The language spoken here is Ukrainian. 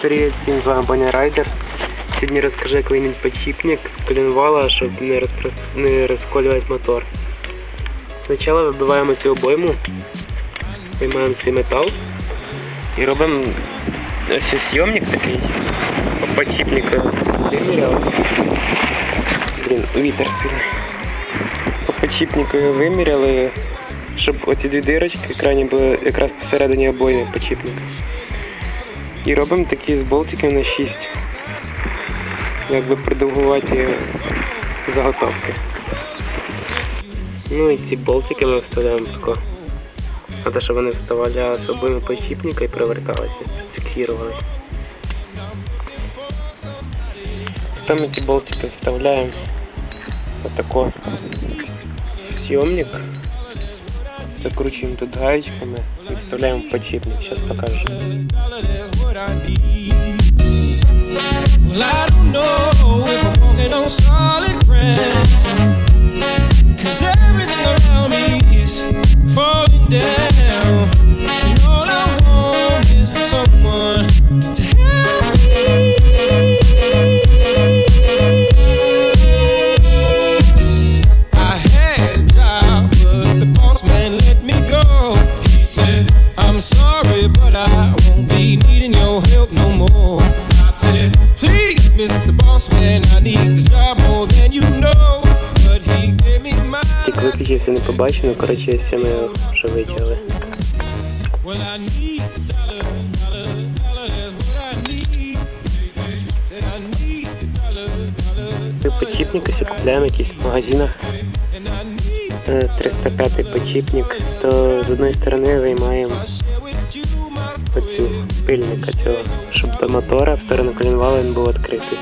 Привіт всім, з вами Боня Райдер. Сьогодні розкажу, як вийміть підшипник коленвала, щоб не, розпро... не розколювати мотор. Спочатку вибиваємо цю обойму, виймаємо цей метал і робимо ось зйомник такий по підшипнику. Блін, вітер сильний. По підшипнику виміряли, щоб оці дві дирочки крайні були якраз посередині обойми підшипника. І робимо такі з болтиків на 6. Якби придовгувати заготовки. Ну і ці болтики ми вставляємо тако. Треба, щоб вони вставали з обоїми підшипника і приверталися, фіксувалися. Там ми ці болтики вставляємо в съемник. Закручиваем тут гаечками и вставляем в подшипник. Сейчас покажу. More. I said, please, Mr. Boss Man, I need this job more than you know. But he gave me my Тільки виключився не побачено, коротше, з цими вже витягли. Well, I need dollar, dollar, dollar, that's what I need. Said I need dollar, dollar, Ми підшипники всі купляємо якісь в магазинах. and I need Е, 305 підшипник, то з одної сторони виймаємо to with you my оцю пильника цього, щоб до мотора сторону колінвала він був відкритий.